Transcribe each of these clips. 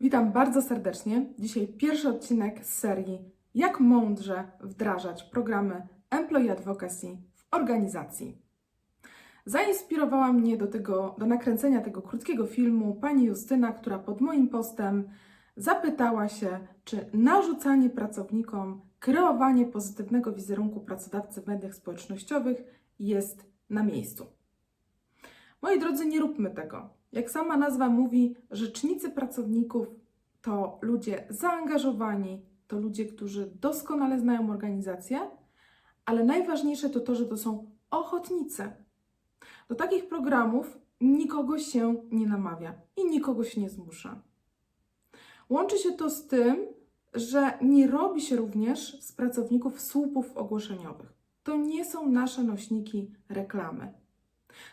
Witam bardzo serdecznie. Dzisiaj pierwszy odcinek z serii Jak mądrze wdrażać programy Employee Advocacy w organizacji. Zainspirowała mnie do, tego, do nakręcenia tego krótkiego filmu pani Justyna, która pod moim postem zapytała się, czy narzucanie pracownikom kreowanie pozytywnego wizerunku pracodawcy w mediach społecznościowych jest na miejscu. Moi drodzy, nie róbmy tego. Jak sama nazwa mówi, rzecznicy pracowników to ludzie zaangażowani, to ludzie, którzy doskonale znają organizację, ale najważniejsze to to, że to są ochotnicy. Do takich programów nikogo się nie namawia i nikogo się nie zmusza. Łączy się to z tym, że nie robi się również z pracowników słupów ogłoszeniowych. To nie są nasze nośniki reklamy.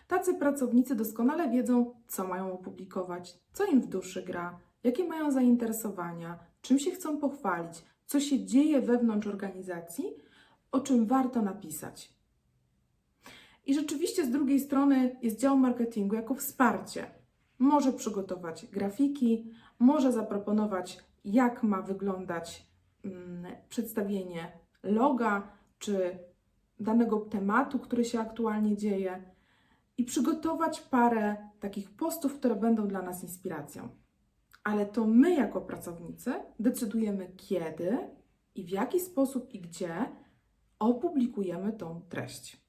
Tacy pracownicy doskonale wiedzą, co mają opublikować, co im w duszy gra, jakie mają zainteresowania, czym się chcą pochwalić, co się dzieje wewnątrz organizacji, o czym warto napisać. I rzeczywiście z drugiej strony jest dział marketingu jako wsparcie. Może przygotować grafiki, może zaproponować, jak ma wyglądać mm, przedstawienie loga czy danego tematu, który się aktualnie dzieje i przygotować parę takich postów, które będą dla nas inspiracją. Ale to my, jako pracownicy, decydujemy, kiedy i w jaki sposób i gdzie opublikujemy tą treść.